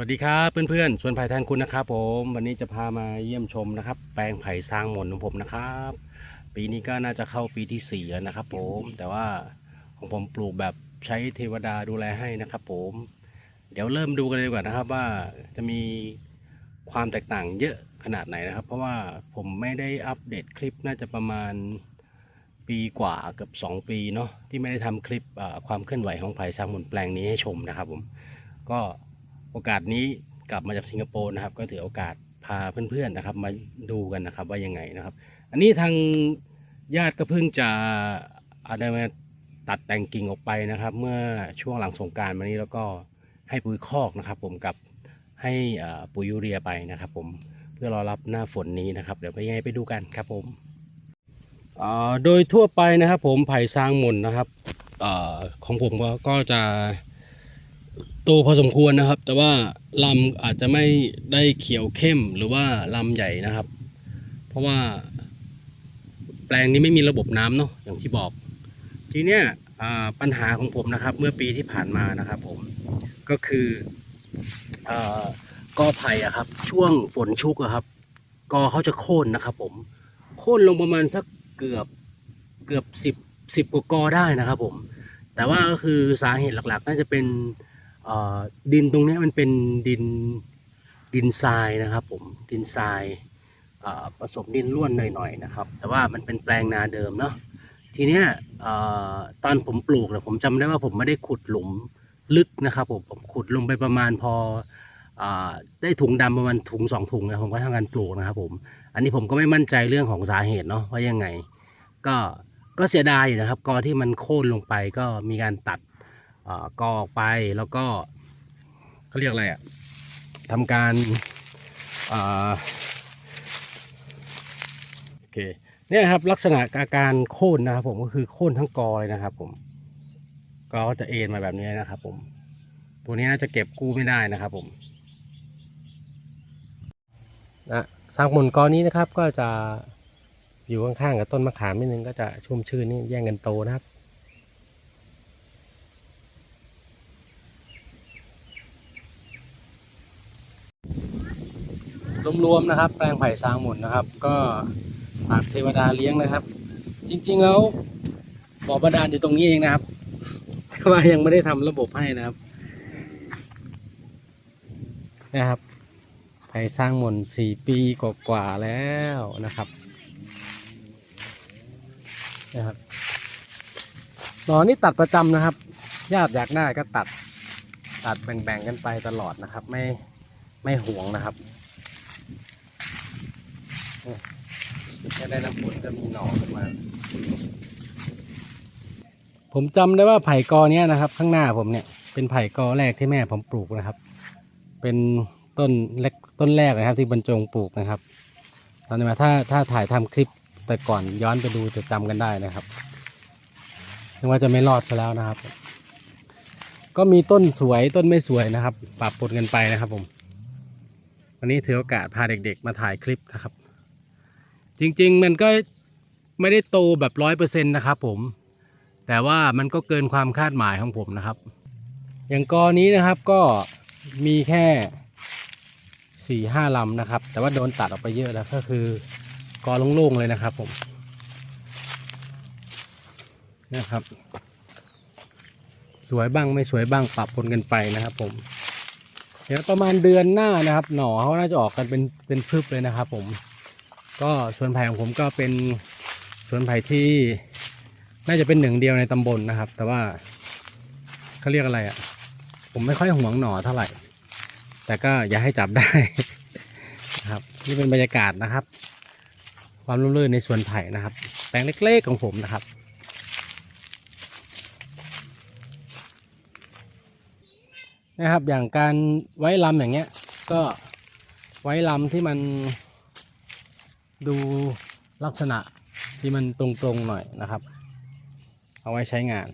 วัสดีครับเพื่อนๆ สวนไผ่แทนคุณนะครับผมวันนี้จะพามาเยี่ยมชมนะครับ แปลงไผ่สร้างหมนของผมนะครับ ปีนี้ก็น่าจะเข้าปีที่สี่แล้วนะครับผมแต่ว่าของผมปลูกแบบใช้เทวดาดูแลให้นะครับผม เดี๋ยวเริ่มดูกันเลยดีกว่านะครับว่าจะมีความแตกต่างเยอะขนาดไหนนะครับ เพราะว่าผมไม่ได้อัปเดตคลิปน่าจะประมาณปีกว่าเกือบ2 ปีเนาะที่ไม่ได้ทำคลิปความเคลื่อนไหวของไผ่สร้างหมนแปลงนี้ให้ชมนะครับผมก็ อกาสนี้กลับมาจากสิงคโปร์นะครับ ก็ถือโอกาสพาเพื่อนๆนะครับ มาดูกันนะครับว่ายังไงนะครับ อันนี้ทางญาติก็เพิ่งจะเอาได้มาตัดแต่งกิ่งออกไปนะครับ เมื่อช่วงหลังสงการมานี้แล้วก็ให้ปุ๋ยคอกนะครับ ผมกับให้ปุ๋ยยูเรียไปนะครับ ผมเพื่อรอรับหน้าฝนนี้นะครับ เดี๋ยวไปยังไงไปดูกันครับผมโดยทั่วไปนะครับ ผมไผ่ซางหม่นนะครับอของผมก็จะ โตพอสมควรนะครับ แต่ว่าลำอาจจะไม่ได้เขียวเข้มหรือว่าลำใหญ่นะครับ เพราะว่าแปลงนี้ไม่มีระบบน้ำเนาะอย่างที่บอก ทีเนี้ยปัญหาของผมนะครับ เมื่อปีที่ผ่านมานะครับผมก็คืออกอไผ่อะครับ ช่วงฝนชุกอะครับ กอเขาจะโค่นนะครับ ผมโค่นลงประมาณสักเกือบเกือบสิบสิบกว่ากอได้นะครับ ผม แต่ว่าก็คือสาเหตุหลักๆ น่าจะเป็น ดินตรงนี้มันเป็นดินดินทรายนะครับผมดินทรายผสมดินร่วนหน่อยๆนะครับ แต่ว่ามันเป็นแปลงนาเดิมเนาะทีเนี้ยตอนผมปลูกเนี่ยผมจำได้ว่าผมไม่ได้ขุดหลุมลึกนะครับผมผมขุดลงไปประมาณพออได้ถุงดำประมาณถุงสองถุงนะผมก็ทำการปลูกนะครับผมอันนี้ผมก็ไม่มั่นใจเรื่องของสาเหตุเนาะว่ายังไง ก็ก็เสียดายอยู่นะครับกอที่มันโค่นลงไปก็มีการตัด กอออกไปแล้วก็เขาเรียกอะไรอะทำการอโอเคเนี่ยครับลักษณะอาการโค่นนะครับ ผมก็คือโค่นทั้งกอเลยนะครับ ผมกอก็จะเอ็นมาแบบนี้นะครับ ผม ตัวนี้น่าจะเก็บกู้ไม่ได้นะครับ ผมนะสร้างหมุนกอนี้นะครับ ก็จะอยู่ข้างๆกับต้นมะขามนิดนึงก็จะชุ่มชื่นนี่แย่งกันโตนะครับ รวมๆนะครับ แปลงไผ่ซางหมุนนะครับ ก็ฝากเทวดาเลี้ยงนะครับ จริงๆแล้วบ่อบาดาลอยู่ตรงนี้เองนะครับแต่ว่ายังไม่ได้ทำระบบให้นะครับ นะครับไผ่สร้างหมุนสี่ปีกว่าๆแล้วนะครับนะครับหนอนี่ตัดประจำนะครับ ญาติอยากได้ก็ตัด ตัดแบ่งๆกันไปตลอดนะครับ ไม่ไม่ห่วงนะครับ แค่ได้น้ำฝนก็มีหน่อขึ้นมา ผมจำได้ว่าไผ่กอเนี้ยนะครับ ข้างหน้าผมเนี่ยเป็นไผ่กอแรกที่แม่ผมปลูกนะครับ เป็นต้นเล็กต้นแรกนะครับ ที่บรรจงปลูกนะครับ ตอนนี้มาถ้าถ้าถ่ายทำคลิปแต่ก่อนย้อนไปดูจะจำกันได้นะครับนึกว่าจะไม่รอดซะแล้วนะครับ ก็มีต้นสวยต้นไม่สวยนะครับปรับปนกันไปนะครับผม วันนี้ถือโอกาสพาเด็กๆ มาถ่ายคลิปนะครับ จริงๆ มันก็ไม่ได้โตแบบร้อยเปอร์เซ็นต์นะครับผม แต่ว่ามันก็เกินความคาดหมายของผมนะครับ อย่างกอนี้นะครับก็มีแค่สี่ห้าลำนะครับ แต่ว่าโดนตัดออกไปเยอะแล้วก็คือกอโล่งๆเลยนะครับผมนะครับ สวยบ้างไม่สวยบ้างปรับปนกันไปนะครับ ผม เดี๋ยวประมาณเดือนหน้านะครับ หน่อเขาน่าจะออกกันเป็นเป็นพึบเลยนะครับ ผม ก็สวนไผ่ของผมก็เป็นสวนไผ่ที่น่าจะเป็นหนึ่งเดียวในตำบลนะครับ แต่ว่าเขาเรียกอะไรอะ่ะ ผมไม่ค่อยห่วงหน่อเท่าไหร่ แต่ก็อย่าให้จับได้นะครับ นี่เป็นบรรยากาศนะครับ ความร่มรื่นในสวนไผ่นะครับ แปลงเล็กๆของผมนะครับนะครับอย่างการไว้ลำอย่างเงี้ย ก็ไว้ลำที่มัน ดูลักษณะที่มันตรงๆหน่อยนะครับ เอาไว้ใช้งาน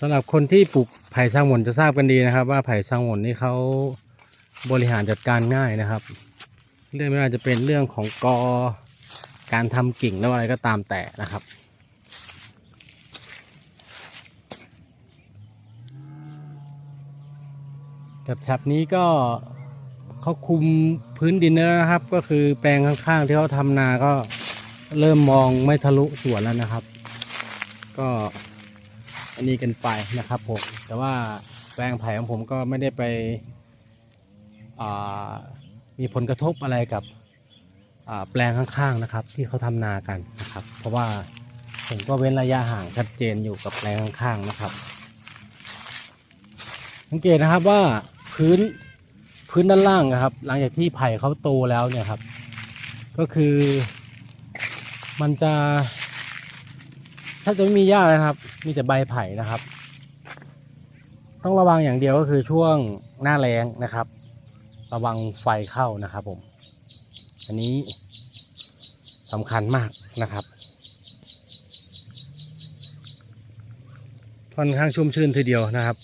สำหรับคนที่ปลูกไผ่สร้างหมนจะทราบกันดีนะครับ ว่าไผ่สร้างหมนนี่เขาบริหารจัดการง่ายนะครับ เรื่องไม่ว่าจะเป็นเรื่องของกอการทำกิ่งแล้วอะไรก็ตามแต่นะครับ แถบนี้ก็เขาคุมพื้นดินแล้วนะครับ ก็คือแปลงข้างๆที่เขาทำนาก็เริ่มมองไม่ทะลุสวนแล้วนะครับ ก็อันนี้กันไปนะครับผมแต่ว่าแปลงไผ่ของผมก็ไม่ได้ไปมีผลกระทบอะไรกับแปลงข้างๆนะครับ ที่เขาทำนากันนะครับ เพราะว่าผมก็เว้นระยะห่างชัดเจนอยู่กับแปลงข้างๆนะครับ สังเกตนะครับว่า พื้นพื้นด้านล่างนะครับ หลังจากที่ไผ่เขาโตแล้วเนี่ยครับ ก็คือมันจะ ถ้าจะไม่มีหญ้านะครับ มีแต่ใบไผ่นะครับ ต้องระวังอย่างเดียวก็คือช่วงหน้าแล้งนะครับ ระวังไฟเข้านะครับผม อันนี้สำคัญมากนะครับค่อนข้างชุ่มชื่นทีเดียวนะครับ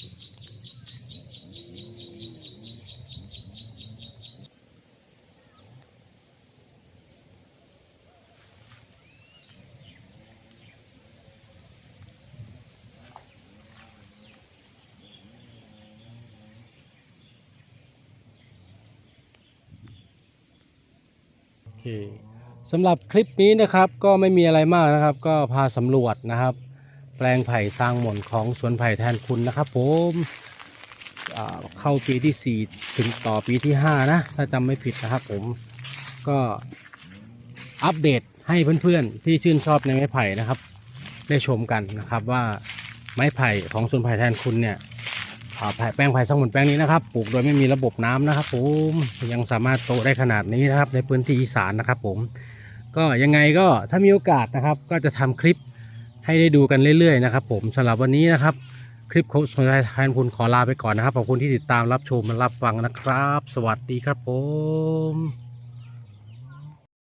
เคสำหรับคลิปนี้นะครับก็ไม่มีอะไรมากนะครับ ก็พาสำรวจนะครับ แปลงไผ่สร้างหม่นของสวนไผ่แทนคุณนะครับ ผมเข้าปีที่ 4 ถึงต่อปีที่ 5 นะ ถ้าจำไม่ผิดนะครับผมก็อัปเดตให้เพื่อนๆ ที่ชื่นชอบในไม้ไผ่นะครับ ได้ชมกันนะครับว่าไม้ไผ่ของสวนไผ่แทนคุณเนี่ย แผ่แป้งไผ่สมุนแป้งนี้นะครับปลูกโดยไม่มีระบบน้ำนะครับ ผมยังสามารถโตได้ขนาดนี้นะครับ ในพื้นที่อีสานนะครับ ผม ก็ยังไงก็ถ้ามีโอกาสนะครับ ก็จะทำคลิปให้ได้ดูกันเรื่อยๆนะครับ ผมสำหรับวันนี้นะครับ คลิปของสวนไผ่แทนคุณขอลาไปก่อนนะครับขอบคุณที่ติดตามรับชมและรับฟังนะครับ สวัสดีครับผม